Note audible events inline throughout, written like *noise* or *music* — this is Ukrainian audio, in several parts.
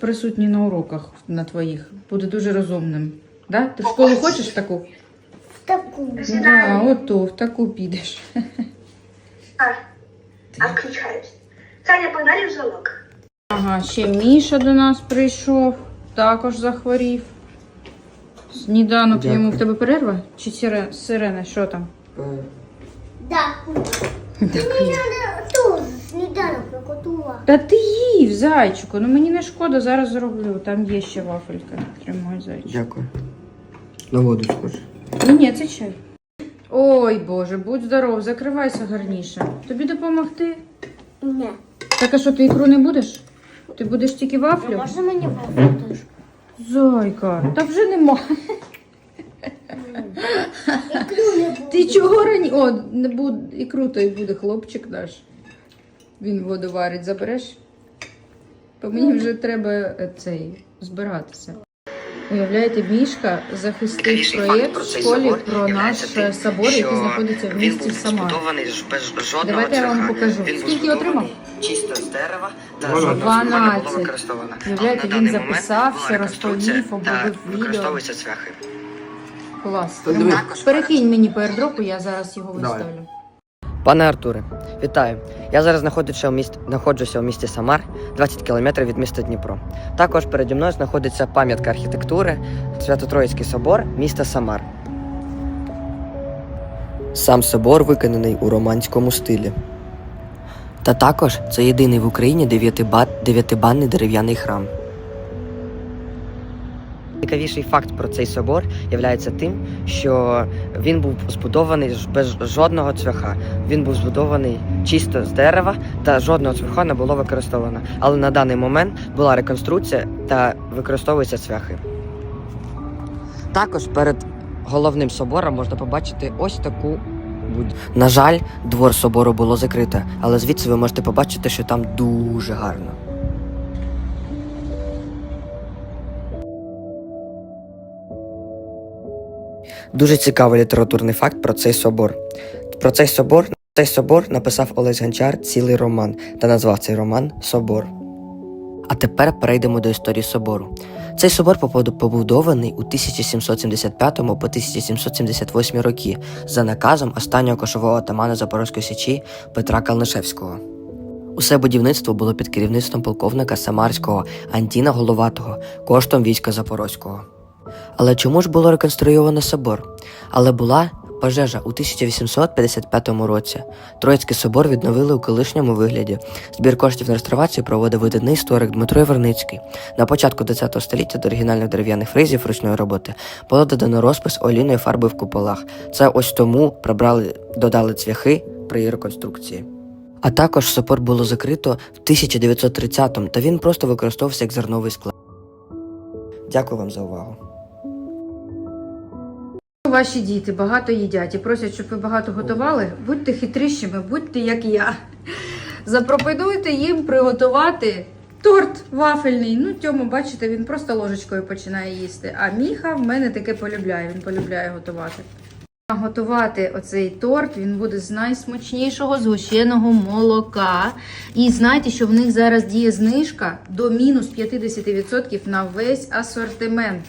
присутній на уроках на твоїх. Буде дуже розумним. Да? Ти в школу хочеш таку? В таку. Да, ото, в таку підеш. Отключаюсь. Саня, погнали в залог. Ага, ще Міша до нас прийшов, також захворів. Сніданок Дякую. йому в тебе перерва? Чи сире- сирена? Що там? Да. Мені треба тут. Та ти їв, зайчику. Ну мені не шкода, зараз зроблю. Там є ще вафелька. Тримай зайчик. Дякую. На воду схоже. Ні, ні, це чай. Ой Боже, будь здоров, закривайся гарніше. Тобі допомогти? Ні. Так а що, ти ікру не будеш? Ти будеш тільки вафлю? Можна мені вафлю? Зайка, та вже нема. Ікру не буду. Ти чого рані? О, не буде ікру, то й буде хлопчик наш. Він воду варить, забереш? По мені вже треба е, цей збиратися. Уявляєте, Мішка захистив проєкт в школі про наш е, собор, який знаходиться в місті Самар. жодного Давайте я вам покажу. Скільки отримав? Чисто з дерева та Дванадцять. жодного цвяха не було Дванадцять. використовано. Уявляєте, він записав, все розповів, обробив відео. цвяхи. Клас. Перекинь мені по airdropу, я зараз його виставлю. Пане Артуре, вітаю. Я зараз знаходжуся у місті, знаходжуся у місті Самар, 20 кілометрів від міста Дніпро. Також переді мною знаходиться пам'ятка архітектури Свято-Троїцький собор міста Самар. Сам собор виконаний у романському стилі. Та також це єдиний в Україні дев'ятибанний дерев'яний храм. Цікавіший факт про цей собор є тим, що він був збудований без жодного цвяха. Він був збудований чисто з дерева та жодного цвяха не було використовано. Але на даний момент була реконструкція та використовуються цвяхи. Також перед головним собором можна побачити ось таку будівлю. На жаль, двор собору було закрите, але звідси ви можете побачити, що там дуже гарно. Дуже цікавий літературний факт про цей собор. Про цей собор, цей собор написав Олесь Гончар цілий роман та назвав цей роман Собор. А тепер перейдемо до історії собору. Цей собор побудований у 1775 по 1778 роки за наказом останнього кошового атамана Запорозької січі Петра Калнишевського. Усе будівництво було під керівництвом полковника Самарського Антіна Головатого коштом війська Запорозького. Але чому ж було реконструйовано собор? Але була пожежа у 1855 році. Троїцький собор відновили у колишньому вигляді. Збір коштів на реставрацію проводив видатний історик Дмитро Яворницький. На початку ХХ століття до оригінальних дерев'яних фризів ручної роботи було додано розпис олійної фарби в куполах. Це ось тому прибрали, додали цвяхи при її реконструкції. А також собор було закрито в 1930-му, та він просто використовувався як зерновий склад. Дякую вам за увагу. Ваші діти багато їдять і просять, щоб ви багато готували. Будьте хитрішими, будьте як я. Запропонуйте їм приготувати торт вафельний. Ну, Тьому, бачите, він просто ложечкою починає їсти. А міха в мене таке полюбляє. Він полюбляє готувати. Готувати оцей торт він буде з найсмачнішого згущеного молока. І знайте, що в них зараз діє знижка до мінус 50% на весь асортимент.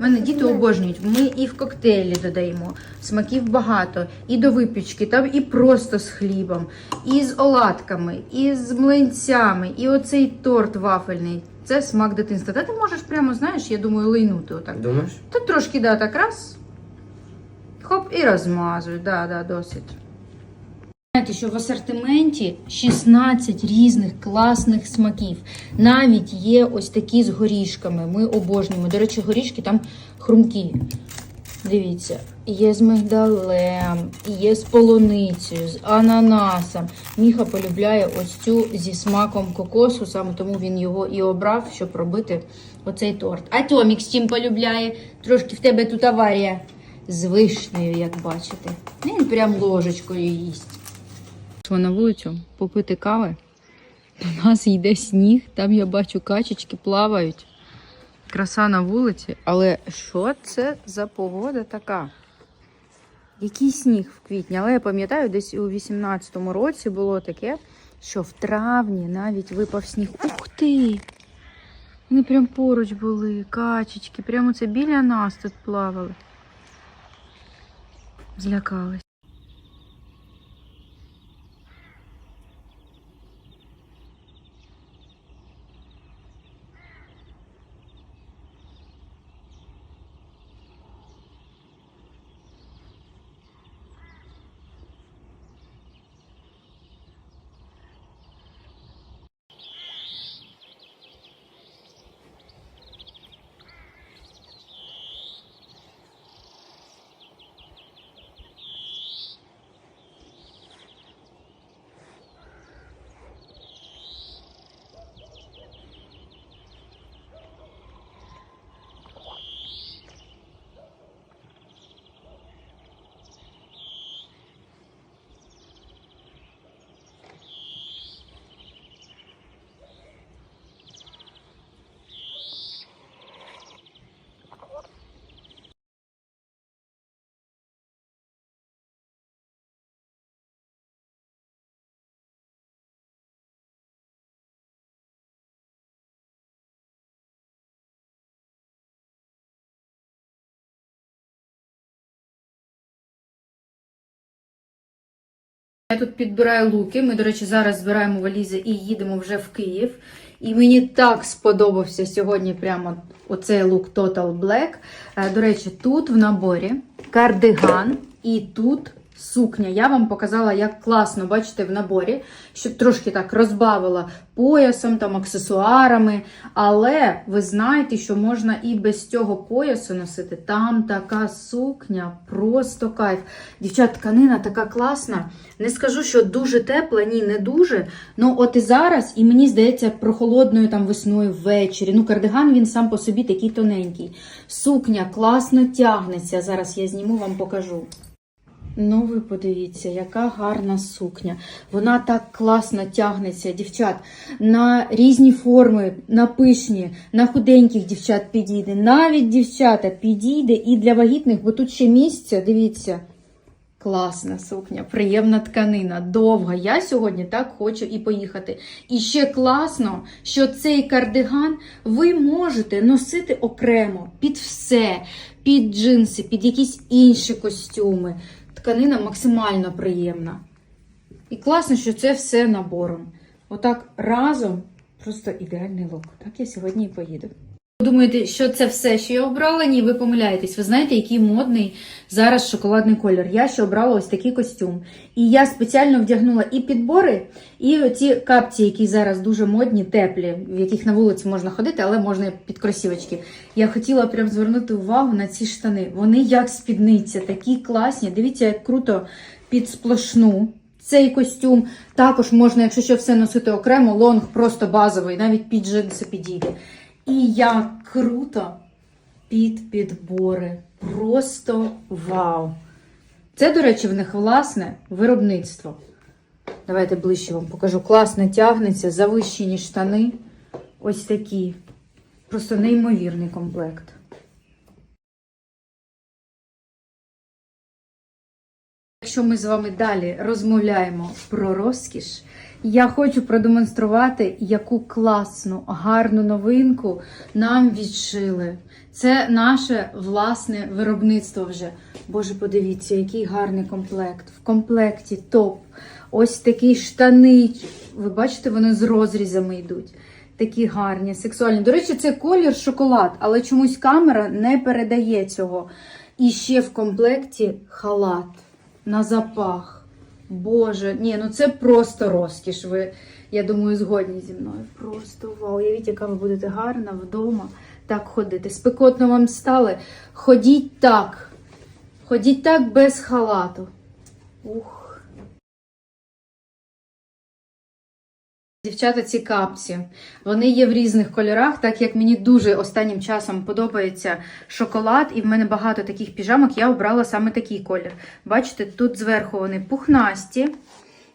У мене діти обожнюють. Ми і в коктейлі додаємо. Смаків багато. І до випічки, там і просто з хлібом, і з оладками, і з млинцями, і оцей торт вафельний. Це смак дитинства. Та ти можеш прямо, знаєш, я думаю, лийнути отак. Думаєш? Та трошки да, так раз. Хоп, і розмазуй. Да, да, досить. Знаєте, що в асортименті 16 різних класних смаків. Навіть є ось такі з горішками. Ми обожнюємо. До речі, горішки там хрумкі. Дивіться, є з мигдалем, є з полуницею, з ананасом. Міха полюбляє ось цю зі смаком кокосу, саме тому він його і обрав, щоб робити оцей торт. А Томік з чим полюбляє? Трошки в тебе тут аварія з вишнею, як бачите. Він прям ложечкою їсть. На вулицю попити кави. У нас йде сніг, там я бачу качечки плавають. Краса на вулиці, але що це за погода така? Який сніг в квітні? Але я пам'ятаю, десь у 18-му році було таке, що в травні навіть випав сніг. Ух ти! Вони прям поруч були, качечки, прямо це біля нас тут плавали. Злякались. Я тут підбираю луки. Ми, до речі, зараз збираємо валізи і їдемо вже в Київ. І мені так сподобався сьогодні прямо оцей лук Total Black. Е, До речі, тут в наборі кардиган і тут сукня. Я вам показала, як класно, бачите, в наборі, щоб трошки так розбавила поясом, там, аксесуарами. Але ви знаєте, що можна і без цього поясу носити. Там така сукня, просто кайф. Дівчат, тканина така класна. Не скажу, що дуже тепла, ні, не дуже. Ну, от і зараз, і мені здається, прохолодною там весною ввечері. Ну, кардиган він сам по собі такий тоненький. Сукня класно тягнеться. Зараз я зніму, вам покажу. Ну, ви подивіться, яка гарна сукня. Вона так класно тягнеться, дівчат, на різні форми, на пишні, на худеньких дівчат підійде. Навіть дівчата підійде і для вагітних, бо тут ще місця, дивіться. Класна сукня, приємна тканина, довга. Я сьогодні так хочу і поїхати. І ще класно, що цей кардиган ви можете носити окремо під все, під джинси, під якісь інші костюми. Тканина максимально приємна. І класно, що це все набором. Отак разом просто ідеальний лук. Так я сьогодні і поїду. Думаєте, що це все, що я обрала? Ні, ви помиляєтесь. Ви знаєте, який модний зараз шоколадний колір. Я ще обрала ось такий костюм. І я спеціально вдягнула і підбори, і оці капці, які зараз дуже модні, теплі, в яких на вулиці можна ходити, але можна під кросівочки. Я хотіла прям звернути увагу на ці штани. Вони як спідниця, такі класні. Дивіться, як круто під сплошну. Цей костюм також можна, якщо що, все носити окремо, лонг просто базовий, навіть під джинси підійде. І як круто під підбори. Просто вау! Це, до речі, в них власне виробництво. Давайте ближче вам покажу. Класно тягнеться, завищені штани. Ось такі. Просто неймовірний комплект. Якщо ми з вами далі розмовляємо про розкіш, я хочу продемонструвати, яку класну, гарну новинку нам відшили. Це наше власне виробництво вже. Боже, подивіться, який гарний комплект. В комплекті топ. Ось такі штани. Ви бачите, вони з розрізами йдуть. Такі гарні, сексуальні. До речі, це колір шоколад, але чомусь камера не передає цього. І ще в комплекті халат на запах. Боже, ні, ну це просто розкіш. Ви, я думаю, згодні зі мною. Просто вау. Уявіть, яка ви будете гарна вдома так ходити. Спекотно вам стали. Ходіть так. Ходіть так без халату. Ух. Дівчата, ці капці. Вони є в різних кольорах, так як мені дуже останнім часом подобається шоколад, і в мене багато таких піжамок, я обрала саме такий колір. Бачите, тут зверху вони пухнасті,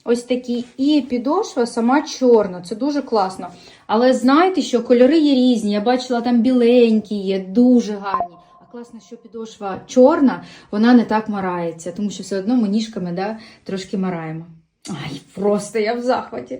ось такі, і підошва сама чорна. Це дуже класно. Але знаєте, що кольори є різні. Я бачила там біленькі є, дуже гарні. А класно, що підошва чорна, вона не так марається, тому що все одно ми ніжками да, трошки мараємо. Ай, просто я в захваті.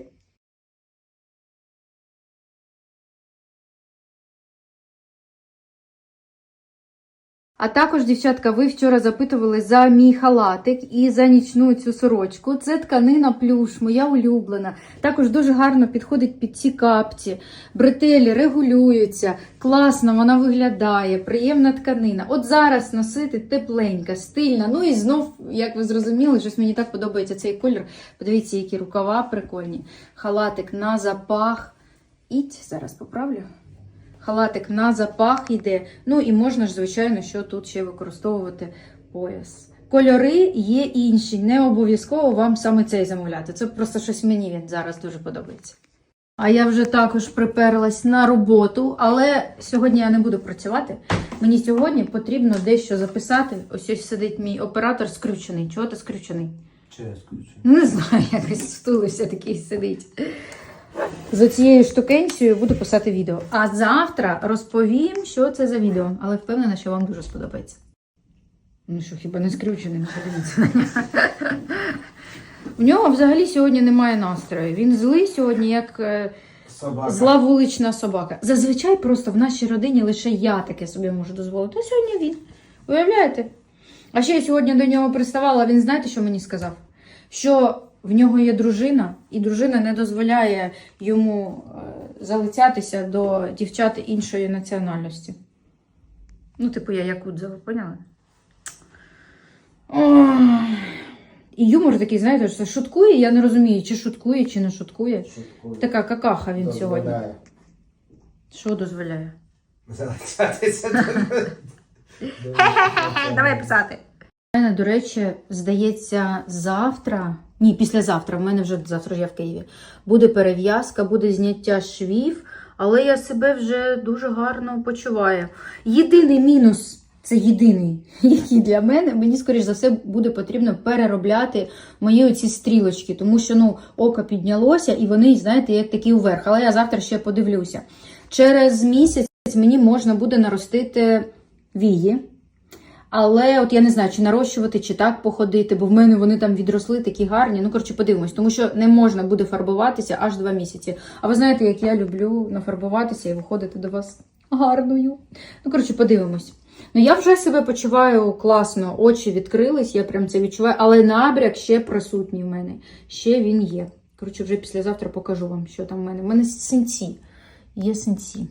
А також, дівчатка, ви вчора запитували за мій халатик і за нічну цю сорочку. Це тканина плюш, моя улюблена. Також дуже гарно підходить під ці капці. Бретелі регулюються, класно вона виглядає, приємна тканина. От зараз носити тепленька, стильна. Ну і знов, як ви зрозуміли, щось мені так подобається цей колір. Подивіться, які рукава прикольні. Халатик на запах. Іть, зараз поправлю. Халатик на запах йде. Ну і можна ж, звичайно, що тут ще використовувати пояс. Кольори є інші, не обов'язково вам саме цей замовляти. Це просто щось мені він зараз дуже подобається. А я вже також приперлась на роботу, але сьогодні я не буду працювати. Мені сьогодні потрібно дещо записати. Ось ось сидить мій оператор скрючений. Чого ти скрючений? Через ключ. Ну, не знаю, *laughs* якось стулився такий сидить. За цією штукенцією буду писати відео. А завтра розповім, що це за відео, але впевнена, що вам дуже сподобається. Ну що, хіба не скрючений, не подивіться. У нього взагалі сьогодні немає настрою. Він злий сьогодні, як е, Собака. зла вулична собака. Зазвичай просто в нашій родині лише я таке собі можу дозволити. А сьогодні він. Уявляєте? А ще я сьогодні до нього приставала, він знаєте, що мені сказав? Що в нього є дружина, і дружина не дозволяє йому е, залицятися до дівчат іншої національності. Ну, типу, я якудза, ви поняли? Ой. І юмор такий, знаєте, що шуткує, я не розумію, чи шуткує, чи не шуткує. Шуткую. Така какаха він сьогодні. Дозволяє. Що дозволяє? Залишатися. Давай писати. У мене, до речі, здається, завтра. Ні, післязавтра, в мене вже завтра я в Києві. Буде перев'язка, буде зняття швів, але я себе вже дуже гарно почуваю. Єдиний мінус, це єдиний, *laughs* який для мене, мені, скоріш за все, буде потрібно переробляти мої оці стрілочки, тому що ну, око піднялося і вони, знаєте, як такі вверх. Але я завтра ще подивлюся. Через місяць мені можна буде наростити вії. Але от я не знаю, чи нарощувати, чи так походити, бо в мене вони там відросли такі гарні. Ну, коротше, подивимось, тому що не можна буде фарбуватися аж два місяці. А ви знаєте, як я люблю нафарбуватися і виходити до вас гарною. Ну, коротше, подивимось. Ну, я вже себе почуваю класно, очі відкрились, я прям це відчуваю, але набряк ще присутній в мене. Ще він є. Коротше, вже післязавтра покажу вам, що там в мене. У мене синці. Є синці.